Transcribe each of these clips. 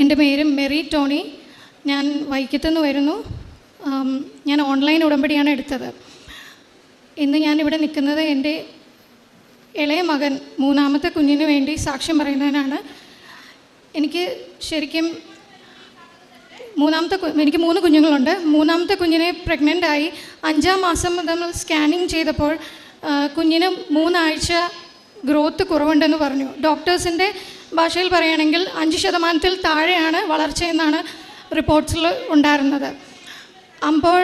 എന്റെ പേര് Maria Tony. ഞാൻ വൈക്കത്തുനിന്ന് വരുന്നു. ഞാൻ ഓൺലൈൻ ഉടമ്പടിയാണ് എടുത്തത്. ഇന്ന് ഞാനിവിടെ നിൽക്കുന്നത് എന്റെ ഇളയ മകൻ മൂന്നാമത്തെ കുഞ്ഞിന് വേണ്ടി സാക്ഷ്യം പറയുന്നതിനാണ് എനിക്ക് ശരിക്കും മൂന്നാമത്തെ എനിക്ക് മൂന്ന് കുഞ്ഞുങ്ങളുണ്ട്. മൂന്നാമത്തെ കുഞ്ഞിനെ പ്രഗ്നന്റ് ആയി അഞ്ചാം മാസം നമ്മൾ സ്കാനിങ് ചെയ്തപ്പോൾ കുഞ്ഞിന് മൂന്നാഴ്ച ഗ്രോത്ത് കുറവുണ്ടെന്ന് പറഞ്ഞു. ഡോക്ടേഴ്സിന്റെ ഭാഷയിൽ പറയുകയാണെങ്കിൽ അഞ്ച് ശതമാനത്തിൽ താഴെയാണ് വളർച്ചയെന്നാണ് റിപ്പോർട്ട്സിൽ ഉണ്ടായിരുന്നത്. അപ്പോൾ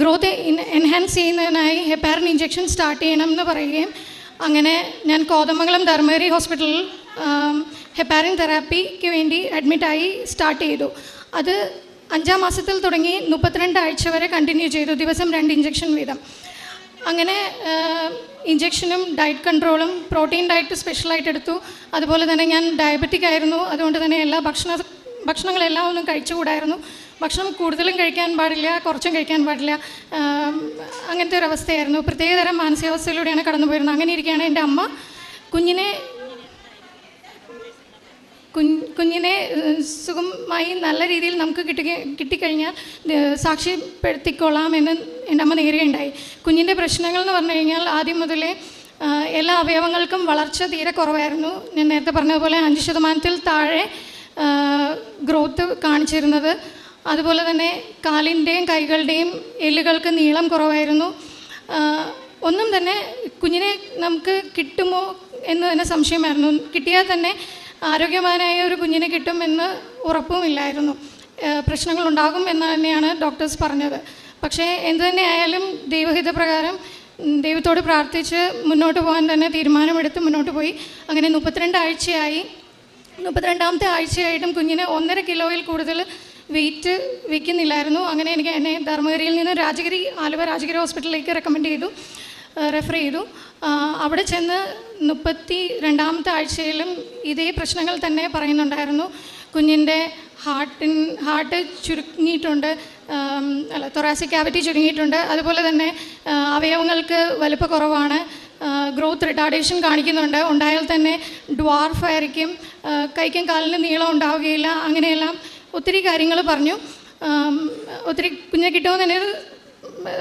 ഗ്രോത്ത് എൻഹാൻസ് ചെയ്യുന്നതിനായി ഹെപ്പാരൻ ഇഞ്ചെക്ഷൻ സ്റ്റാർട്ട് ചെയ്യണം എന്ന് പറയുകയും അങ്ങനെ ഞാൻ കോതമംഗലം ധർമ്മേരി ഹോസ്പിറ്റലിൽ ഹെപ്പാരിൻ തെറാപ്പിക്ക് വേണ്ടി അഡ്മിറ്റായി സ്റ്റാർട്ട് ചെയ്തു. അത് അഞ്ചാം മാസത്തിൽ തുടങ്ങി മുപ്പത്തിരണ്ട് ആഴ്ച വരെ കണ്ടിന്യൂ ചെയ്തു. ദിവസം രണ്ട് ഇഞ്ചെക്ഷൻ വീതം. അങ്ങനെ ഇഞ്ചെക്ഷനും ഡയറ്റ് കൺട്രോളും പ്രോട്ടീൻ ഡയറ്റ് സ്പെഷ്യലായിട്ട് എടുത്തു. അതുപോലെ തന്നെ ഞാൻ ഡയബറ്റിക് ആയിരുന്നു. അതുകൊണ്ട് തന്നെ എല്ലാ ഭക്ഷണ ഭക്ഷണങ്ങളെല്ലാം ഒന്നും കഴിച്ചുകൂടായിരുന്നു. ഭക്ഷണം കൂടുതലും കഴിക്കാൻ പാടില്ല കുറച്ചും കഴിക്കാൻ പാടില്ല. അങ്ങനത്തെ ഒരു അവസ്ഥയായിരുന്നു. പ്രത്യേകതരം മാനസികാവസ്ഥയിലൂടെയാണ് കടന്നു പോയിരുന്നത് അങ്ങനെ ഇരിക്കുകയാണ് എന്റെ അമ്മ കുഞ്ഞിനെ കുഞ്ഞ് കുഞ്ഞിനെ സുഖമായി നല്ല രീതിയിൽ നമുക്ക് കിട്ടി കിട്ടിക്കഴിഞ്ഞാൽ സാക്ഷ്യപ്പെടുത്തിക്കൊള്ളാം എന്ന് എന്റെ അമ്മ നേരുകയുണ്ടായി കുഞ്ഞിന്റെ പ്രശ്നങ്ങൾ എന്ന് പറഞ്ഞു കഴിഞ്ഞാൽ ആദ്യം മുതലേ എല്ലാ അവയവങ്ങൾക്കും വളർച്ച തീരെ കുറവായിരുന്നു. ഞാൻ നേരത്തെ പറഞ്ഞതുപോലെ അഞ്ച് ശതമാനത്തിൽ താഴെ ഗ്രോത്ത് കാണിച്ചിരുന്നത്. അതുപോലെ തന്നെ കാലിന്റെയും കൈകളുടെയും എല്ലുകൾക്ക് നീളം കുറവായിരുന്നു. ഒന്നും തന്നെ കുഞ്ഞിനെ നമുക്ക് കിട്ടുമോ എന്ന് തന്നെ സംശയമായിരുന്നു. കിട്ടിയാൽ തന്നെ ആരോഗ്യവാനായ ഒരു കുഞ്ഞിനെ കിട്ടുമെന്ന് ഉറപ്പുമില്ലായിരുന്നു. പ്രശ്നങ്ങൾ ഉണ്ടാകും എന്ന് തന്നെയാണ് ഡോക്ടേഴ്സ് പറഞ്ഞത്. പക്ഷേ എന്തു തന്നെ ആയാലും ദൈവഹിത പ്രകാരം ദൈവത്തോട് പ്രാർത്ഥിച്ച് മുന്നോട്ട് പോകാൻ തന്നെ തീരുമാനമെടുത്ത് മുന്നോട്ട് പോയി. അങ്ങനെ മുപ്പത്തിരണ്ട് ആഴ്ചയായി. മുപ്പത്തിരണ്ടാമത്തെ ആഴ്ചയായിട്ടും കുഞ്ഞിന് ഒന്നര കിലോയിൽ കൂടുതൽ വെയിറ്റ് വയ്ക്കുന്നില്ലായിരുന്നു അങ്ങനെ എനിക്ക് എന്നെ ധർമ്മഗിരിയിൽ നിന്ന് രാജഗിരി ആലുവ രാജഗിരി ഹോസ്പിറ്റലിലേക്ക് റെക്കമെൻഡ് ചെയ്തു. റെഫർ ചെയ്തു. അവിടെ ചെന്ന് മുപ്പത്തി രണ്ടാമത്തെ ആഴ്ചയിലും ഇതേ പ്രശ്നങ്ങൾ തന്നെ പറയുന്നുണ്ടായിരുന്നു. കുഞ്ഞിന്റെ ഹാർട്ടിൻ ഹാർട്ട് ചുരുങ്ങിയിട്ടുണ്ട് അല്ല തൊറാസിക് ക്യാവിറ്റി ചുരുങ്ങിയിട്ടുണ്ട്. അതുപോലെ തന്നെ അവയവങ്ങൾക്ക് അവയവങ്ങൾക്ക് വലുപ്പക്കുറവാണ് ഗ്രോത്ത് റിട്ടാർഡേഷൻ കാണിക്കുന്നുണ്ട്. ഉണ്ടായാൽ തന്നെ ഡ്വാർഫ് ആയിരിക്കും. കൈക്കും കാലിനും നീളം ഉണ്ടാവുകയില്ല. അങ്ങനെയെല്ലാം ഒത്തിരി കാര്യങ്ങൾ പറഞ്ഞു. ഒത്തിരി കുഞ്ഞെ കിട്ടുമെന്ന് തന്നെ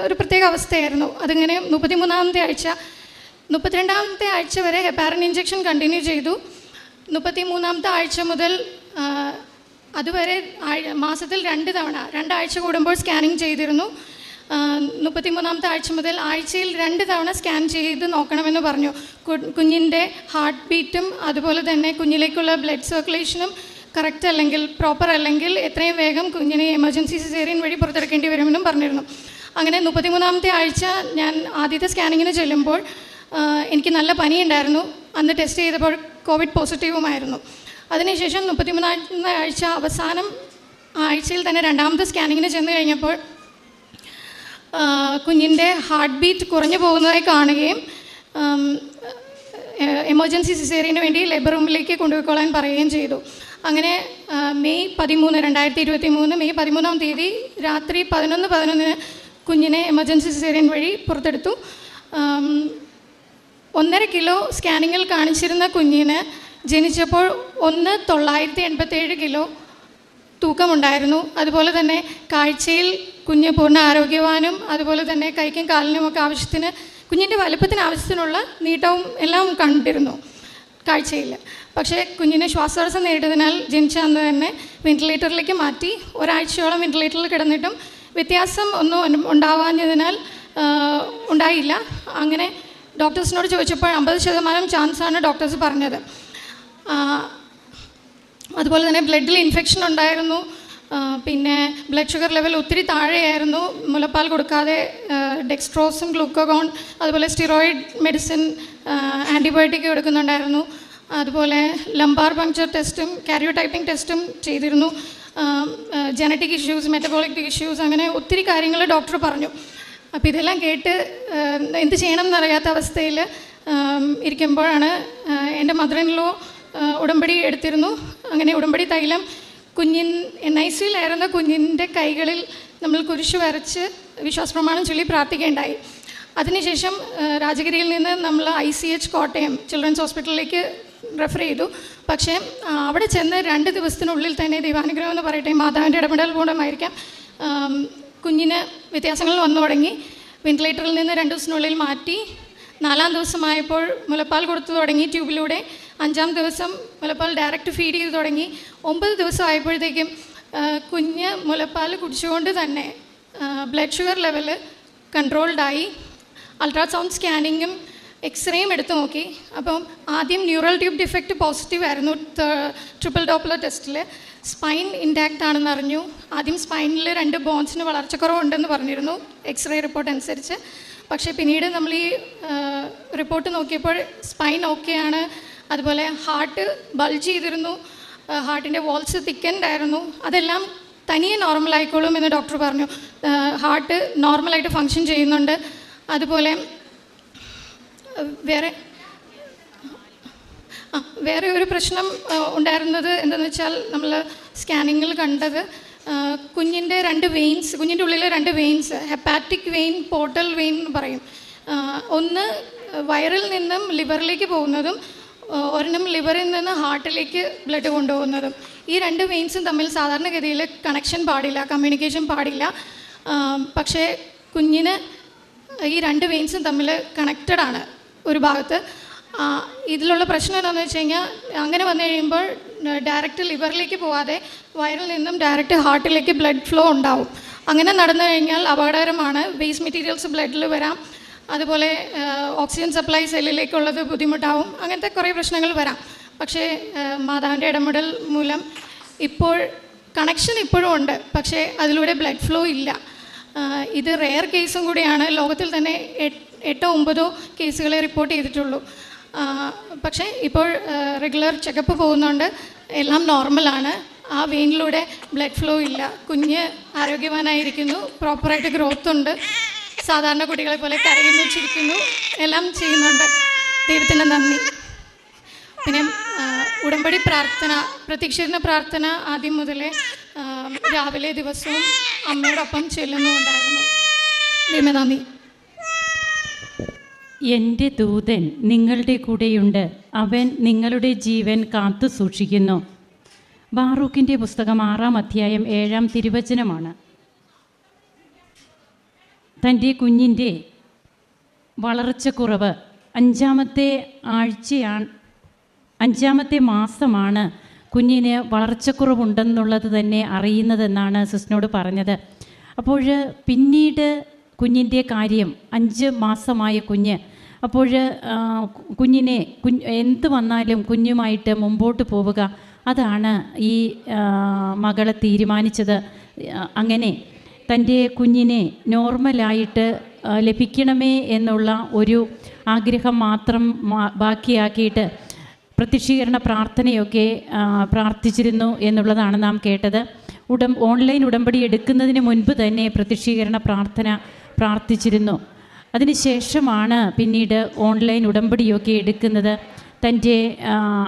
ഒരു പ്രത്യേക അവസ്ഥയായിരുന്നു. അതിങ്ങനെ മുപ്പത്തിമൂന്നാമത്തെ ആഴ്ച മുപ്പത്തിരണ്ടാമത്തെ ആഴ്ച വരെ ഹെപ്പാരൻ ഇഞ്ചക്ഷൻ കണ്ടിന്യൂ ചെയ്തു. മുപ്പത്തി മൂന്നാമത്തെ ആഴ്ച മുതൽ അതുവരെ മാസത്തിൽ രണ്ട് തവണ രണ്ടാഴ്ച കൂടുമ്പോൾ സ്കാനിങ് ചെയ്തിരുന്നു. മുപ്പത്തി മൂന്നാമത്തെ ആഴ്ച മുതൽ ആഴ്ചയിൽ രണ്ട് തവണ സ്കാൻ ചെയ്ത് നോക്കണമെന്ന് പറഞ്ഞു. കുഞ്ഞിന്റെ ഹാർട്ട് ബീറ്റും അതുപോലെ തന്നെ കുഞ്ഞിലേക്കുള്ള ബ്ലഡ് സർക്കുലേഷനും കറക്റ്റ് അല്ലെങ്കിൽ പ്രോപ്പർ അല്ലെങ്കിൽ എത്രയും വേഗം കുഞ്ഞിനെ എമർജൻസി സിസേറിയൻ വഴി പുറത്തെടുക്കേണ്ടി വരുമെന്നും പറഞ്ഞിരുന്നു. അങ്ങനെ മുപ്പത്തിമൂന്നാമത്തെ ആഴ്ച ഞാൻ ആദ്യത്തെ സ്കാനിങ്ങിന് ചെല്ലുമ്പോൾ എനിക്ക് നല്ല പനിയുണ്ടായിരുന്നു. അന്ന് ടെസ്റ്റ് ചെയ്തപ്പോൾ കോവിഡ് പോസിറ്റീവുമായിരുന്നു അതിനുശേഷം മുപ്പത്തിമൂന്നാമത്തെ ആഴ്ച അവസാനം ആഴ്ചയിൽ തന്നെ രണ്ടാമത്തെ സ്കാനിങ്ങിന് ചെന്ന് കഴിഞ്ഞപ്പോൾ കുഞ്ഞിന്റെ ഹാർട്ട് ബീറ്റ് കുറഞ്ഞു പോകുന്നതായി കാണുകയും എമർജൻസി സിസേറിയന് വേണ്ടി ലേബർ റൂമിലേക്ക് കൊണ്ടുപോയിക്കൊള്ളാൻ പറയുകയും ചെയ്തു. അങ്ങനെ മെയ് പതിമൂന്ന് രണ്ടായിരത്തി ഇരുപത്തി മൂന്ന് മെയ് പതിമൂന്നാം തീയതി രാത്രി പതിനൊന്ന് പതിനൊന്നിന് കുഞ്ഞിനെ എമർജൻസി സിസേറിയൻ വഴി പുറത്തെടുത്തു. ഒന്നര കിലോ സ്കാനിങ്ങിൽ കാണിച്ചിരുന്ന കുഞ്ഞിന് ജനിച്ചപ്പോൾ ഒന്ന് തൊള്ളായിരത്തി എൺപത്തേഴ് കിലോ തൂക്കമുണ്ടായിരുന്നു. അതുപോലെ തന്നെ കാഴ്ചയിൽ കുഞ്ഞ് പൂർണ ആരോഗ്യവാനും അതുപോലെ തന്നെ കൈക്കും കാലിനും ഒക്കെ ആവശ്യത്തിന് കുഞ്ഞിന്റെ വലുപ്പത്തിന് ആവശ്യത്തിനുള്ള നീട്ടവും എല്ലാം കണ്ടിരുന്നു കാഴ്ചയിൽ. പക്ഷേ കുഞ്ഞിനെ ശ്വാസതടസ്സം നേരിട്ടതിനാൽ ജനിച്ച അന്ന് തന്നെ വെന്റിലേറ്ററിലേക്ക് മാറ്റി ഒരാഴ്ചയോളം വെന്റിലേറ്ററിൽ കിടന്നിട്ടും വ്യത്യാസം ഒന്നും ഉണ്ടാവാഞ്ഞതിനാൽ ഉണ്ടായില്ല. അങ്ങനെ ഡോക്ടേഴ്സിനോട് ചോദിച്ചപ്പോൾ അമ്പത് ശതമാനം ചാൻസാണ് ഡോക്ടേഴ്സ് പറഞ്ഞത്. അതുപോലെ തന്നെ ബ്ലഡിൽ ഇൻഫെക്ഷൻ ഉണ്ടായിരുന്നു. പിന്നെ ബ്ലഡ് ഷുഗർ ലെവൽ ഒത്തിരി താഴെയായിരുന്നു. മുലപ്പാൽ കൊടുക്കാതെ ഡെക്സ്ട്രോസും ഗ്ലൂക്കോഗോൺ അതുപോലെ സ്റ്റിറോയിഡ് മെഡിസിൻ ആന്റിബയോട്ടിക് കൊടുക്കുന്നുണ്ടായിരുന്നു. അതുപോലെ ലംബാർ പങ്ക്ചർ ടെസ്റ്റും കാരിയോടൈപ്പിംഗ് ടെസ്റ്റും ചെയ്തിരുന്നു. ജനറ്റിക് ഇഷ്യൂസ് മെറ്റബോളിക് ഇഷ്യൂസ് അങ്ങനെ ഒത്തിരി കാര്യങ്ങൾ ഡോക്ടർ പറഞ്ഞു. അപ്പോൾ ഇതെല്ലാം കേട്ട് എന്ത് ചെയ്യണം എന്നറിയാത്ത അവസ്ഥയിൽ ഇരിക്കുമ്പോഴാണ് എന്റെ മദറിനിലോ ഉടമ്പടി എടുത്തിരുന്നു. അങ്ങനെ ഉടമ്പടി തൈലം കുഞ്ഞിൻ എൻ ഐ സിയിലായിരുന്ന കുഞ്ഞിന്റെ കൈകളിൽ നമ്മൾ കുരിശു വരച്ച് വിശ്വാസപ്രമാണം ചൊല്ലി പ്രാർത്ഥിക്കേണ്ടായി. അതിനുശേഷം രാജഗിരിയിൽ നിന്ന് നമ്മൾ I C H Kottayam children's ഹോസ്പിറ്റലിലേക്ക് റെഫർ ചെയ്തു. പക്ഷേ അവിടെ ചെന്ന് രണ്ട് ദിവസത്തിനുള്ളിൽ തന്നെ ദൈവാനുഗ്രഹം എന്ന് പറയട്ടെ മാതാവിന്റെ ഇടപെടൽ മൂലമായിരിക്കാം. കുഞ്ഞിന് വ്യത്യാസങ്ങൾ വന്നു തുടങ്ങി. വെന്റിലേറ്ററിൽ നിന്ന് രണ്ട് ദിവസത്തിനുള്ളിൽ മാറ്റി. നാലാം ദിവസമായപ്പോൾ മുലപ്പാൽ കൊടുത്തു തുടങ്ങി ട്യൂബിലൂടെ. അഞ്ചാം ദിവസം മുലപ്പാൽ ഡയറക്റ്റ് ഫീഡ് ചെയ്ത് തുടങ്ങി. ഒമ്പത് ദിവസം ആയപ്പോഴത്തേക്കും കുഞ്ഞ് മുലപ്പാൽ കുടിച്ചുകൊണ്ട് തന്നെ ബ്ലഡ് ഷുഗർ ലെവൽ കൺട്രോൾഡായി. അൾട്രാസൗണ്ട് സ്കാനിങ്ങും എക്സ്റേയും എടുത്ത് നോക്കി. അപ്പം ആദ്യം ന്യൂറൽ ട്യൂബ് ഡിഫക്റ്റ് പോസിറ്റീവ് ആയിരുന്നു ട്രിപ്പിൾ ഡോപ്ലർ ടെസ്റ്റിൽ സ്പൈൻ ഇൻടാക്റ്റ് ആണെന്ന് അറിഞ്ഞു. ആദ്യം സ്പൈനിൽ രണ്ട് ബോൺസിന് വളർച്ചക്കുറവുണ്ടെന്ന് പറഞ്ഞിരുന്നു എക്സ്റേ റിപ്പോർട്ട് അനുസരിച്ച്. പക്ഷേ പിന്നീട് നമ്മൾ ഈ റിപ്പോർട്ട് നോക്കിയപ്പോൾ സ്പൈൻ ഓക്കെയാണ് അതുപോലെ ഹാർട്ട് ബൾജ് ചെയ്തിരുന്നു. ഹാർട്ടിന്റെ വോൾസ് തിക്കൻഡായിരുന്നു അതെല്ലാം തനിയെ നോർമൽ ആയിക്കോളും എന്ന് ഡോക്ടർ പറഞ്ഞു. ഹാർട്ട് നോർമലായിട്ട് ഫങ്ഷൻ ചെയ്യുന്നുണ്ട്. അതുപോലെ വേറെ? വേറെ ഒരു പ്രശ്നം ഉണ്ടായിരുന്നത് എന്താണെന്ന് വെച്ചാൽ നമ്മൾ സ്കാനിങ്ങിൽ കണ്ടത് കുഞ്ഞിന്റെ രണ്ട് വെയിൻസ് കുഞ്ഞിന്റെ ഉള്ളിലെ രണ്ട് veins hepatic vein portal vein എന്ന് പറയും. ഒന്ന് വയറിൽ നിന്നും ലിവറിലേക്ക് പോകുന്നതും ഒരെണ്ണം ലിവറിൽ നിന്ന് ഹാർട്ടിലേക്ക് ബ്ലഡ് കൊണ്ടുപോകുന്നതും. ഈ രണ്ട് വെയിൻസും തമ്മിൽ സാധാരണഗതിയിൽ കണക്ഷൻ പാടില്ല കമ്മ്യൂണിക്കേഷൻ പാടില്ല. പക്ഷേ കുഞ്ഞിന് ഈ രണ്ട് വെയിൻസും തമ്മിൽ കണക്റ്റഡ് ആണ്. ഒരു ഭാഗത്ത്. ഇതിലുള്ള പ്രശ്നം എന്താണെന്ന് വെച്ച് കഴിഞ്ഞാൽ അങ്ങനെ വന്നു കഴിയുമ്പോൾ ഡയറക്റ്റ് ലിവറിലേക്ക് പോവാതെ വയറിൽ നിന്നും ഡയറക്റ്റ് ഹാർട്ടിലേക്ക് ബ്ലഡ് ഫ്ലോ ഉണ്ടാവും. അങ്ങനെ നടന്നു കഴിഞ്ഞാൽ അപകടകരമാണ്. ബേസ് മെറ്റീരിയൽസ് ബ്ലഡിൽ വരാം. അതുപോലെ ഓക്സിജൻ സപ്ലൈ സെല്ലിലേക്കുള്ളത് ബുദ്ധിമുട്ടാവും. അങ്ങനത്തെ കുറേ പ്രശ്നങ്ങൾ വരാം. പക്ഷേ മാതാവിന്റെ ഇടപെടൽ മൂലം ഇപ്പോൾ കണക്ഷൻ ഇപ്പോഴും ഉണ്ട്. പക്ഷേ അതിലൂടെ ബ്ലഡ് ഫ്ലോ ഇല്ല. ഇത് റെയർ കേസും കൂടിയാണ്. ലോകത്തിൽ തന്നെ എട്ട് ഒമ്പതോ കേസുകളെ റിപ്പോർട്ട് ചെയ്തിട്ടുള്ളൂ. പക്ഷേ ഇപ്പോൾ റെഗുലർ ചെക്കപ്പ് പോകുന്നുണ്ട്. എല്ലാം നോർമലാണ്. ആ വെയിനിലൂടെ ബ്ലഡ് ഫ്ലോ ഇല്ല. കുഞ്ഞ് ആരോഗ്യവാനായിരിക്കുന്നു. പ്രോപ്പറായിട്ട് ഗ്രോത്ത് ഉണ്ട്. സാധാരണ കുട്ടികളെ പോലെ കരയുന്നു ചിരിക്കുന്നു എല്ലാം ചെയ്യുന്നുണ്ട്. ദൈവത്തിന് നന്ദി. പിന്നെ ഉടമ്പടി പ്രാർത്ഥന പ്രതീക്ഷിക്കുന്ന പ്രാർത്ഥന ആദ്യം മുതലേ രാവിലെ ദിവസവും അമ്മയോടൊപ്പം ചെല്ലുന്നുണ്ടായിരുന്നു. ദൈവം നന്ദി. എന്റെ ദൂതൻ നിങ്ങളുടെ കൂടെയുണ്ട്. അവൻ നിങ്ങളുടെ ജീവൻ കാത്തു സൂക്ഷിക്കുന്നു. ബാറൂഖിന്റെ പുസ്തകം ആറാം അധ്യായം ഏഴാം തിരുവചനമാണ്. തന്റെ കുഞ്ഞിന്റെ വളർച്ചക്കുറവ് അഞ്ചാമത്തെ ആഴ്ചയാണ് അഞ്ചാമത്തെ മാസമാണ് കുഞ്ഞിന് വളർച്ചക്കുറവുണ്ടെന്നുള്ളത് തന്നെ അറിയുന്നതെന്നാണ് സിസ്റ്റിനോട് പറഞ്ഞത്. അപ്പോൾ പിന്നീട് കുഞ്ഞിന്റെ കാര്യം അഞ്ച് മാസമായ കുഞ്ഞ് അപ്പോൾ കുഞ്ഞിനെ കുഞ്ഞ് എന്ത് വന്നാലും കുഞ്ഞുമായിട്ട് മുമ്പോട്ട് പോവുക. അതാണ് ഈ മകൾ തീരുമാനിച്ചത്. അങ്ങനെ തന്റെ കുഞ്ഞിനെ നോർമലായിട്ട് ലഭിക്കണമേ എന്നുള്ള ഒരു ആഗ്രഹം മാത്രം ബാക്കിയാക്കിയിട്ട് പ്രത്യക്ഷീകരണ പ്രാർത്ഥനയൊക്കെ പ്രാർത്ഥിച്ചിരുന്നു എന്നുള്ളതാണ് നാം കേട്ടത്. ഉടം ഓൺലൈൻ ഉടമ്പടി എടുക്കുന്നതിന് മുൻപ് തന്നെ പ്രത്യക്ഷീകരണ പ്രാർത്ഥന പ്രാർത്ഥിച്ചിരുന്നു. അതിനുശേഷമാണ് പിന്നീട് ഓൺലൈൻ ഉടമ്പടിയൊക്കെ എടുക്കുന്നത്. തന്റെ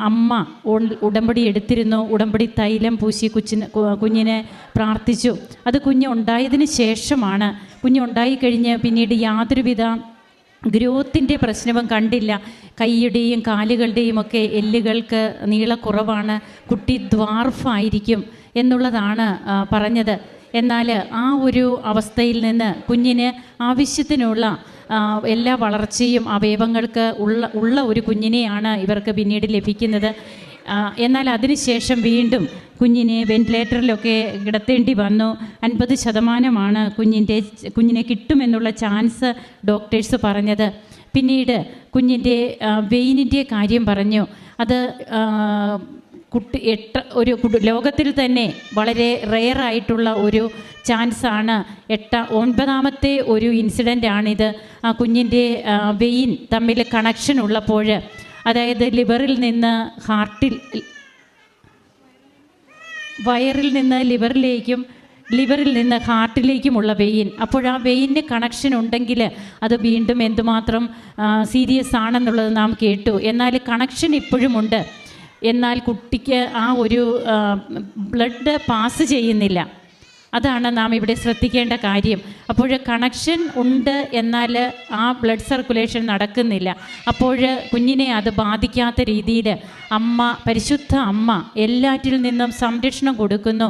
അമ്മ ഉടമ്പടി എടുത്തിരുന്നു. ഉടമ്പടി തൈലം പൂശി കൊച്ചിന് കുഞ്ഞിനെ പ്രാർത്ഥിച്ചു. അത് കുഞ്ഞുണ്ടായതിന് ശേഷമാണ്. കുഞ്ഞുണ്ടായി കഴിഞ്ഞ് പിന്നീട് യാതൊരുവിധ ഗ്രോത്തിന്റെ പ്രശ്നവും കണ്ടില്ല. കൈയുടെയും കാലുകളുടെയും ഒക്കെ എല്ലുകൾക്ക് നീളക്കുറവാണ്. കുട്ടി ദ്വാർഫായിരിക്കും എന്നുള്ളതാണ് പറഞ്ഞത്. എന്നാൽ ആ ഒരു അവസ്ഥയിൽ നിന്ന് കുഞ്ഞിന് ആവശ്യത്തിനുള്ള എല്ലാ വളർച്ചയും അവയവങ്ങൾക്ക് ഉള്ള ഉള്ള ഒരു കുഞ്ഞിനെയാണ് ഇവർക്ക് പിന്നീട് ലഭിക്കുന്നത്. എന്നാൽ അതിനുശേഷം വീണ്ടും കുഞ്ഞിനെ വെന്റിലേറ്ററിലൊക്കെ കിടത്തേണ്ടി വന്നു. അൻപത് ശതമാനമാണ് കുഞ്ഞിന്റെ കുഞ്ഞിനെ കിട്ടുമെന്നുള്ള ചാൻസ് ഡോക്ടേഴ്സ് പറഞ്ഞത്. പിന്നീട് കുഞ്ഞിന്റെ വെയിനിന്റെ കാര്യം പറഞ്ഞു. അത് കുട്ടി എട്ട് ഒരു ലോകത്തിൽ തന്നെ വളരെ റെയർ ആയിട്ടുള്ള ഒരു ചാൻസാണ് എട്ട ഒൻപതാമത്തെ ഒരു ഇൻസിഡന്റ് ആണിത്. ആ കുഞ്ഞിന്റെ വെയിൻ തമ്മിൽ കണക്ഷൻ ഉള്ളപ്പോൾ അതായത് ലിവറിൽ നിന്ന് ഹാർട്ടിൽ വയറിൽ നിന്ന് ലിവറിലേക്കും ലിവറിൽ നിന്ന് ഹാർട്ടിലേക്കുമുള്ള വെയിൻ അപ്പോൾ ആ വെയിന് കണക്ഷൻ ഉണ്ടെങ്കിൽ അത് വീണ്ടും എന്തുമാത്രം സീരിയസ് ആണെന്നുള്ളത് നാം കേട്ടു. എന്നാൽ കണക്ഷൻ ഇപ്പോഴുമുണ്ട്. എന്നാൽ കുട്ടിക്ക് ആ ഒരു ബ്ലഡ് പാസ് ചെയ്യുന്നില്ല. അതാണ് നാം ഇവിടെ ശ്രദ്ധിക്കേണ്ട കാര്യം. അപ്പോൾ കണക്ഷൻ ഉണ്ട് എന്നാൽ ആ ബ്ലഡ് സർക്കുലേഷൻ നടക്കുന്നില്ല. അപ്പോൾ കുഞ്ഞിനെ അത് ബാധിക്കാത്ത രീതിയിൽ അമ്മ പരിശുദ്ധ അമ്മ എല്ലാറ്റിൽ നിന്നും സംരക്ഷണം കൊടുക്കുന്നു.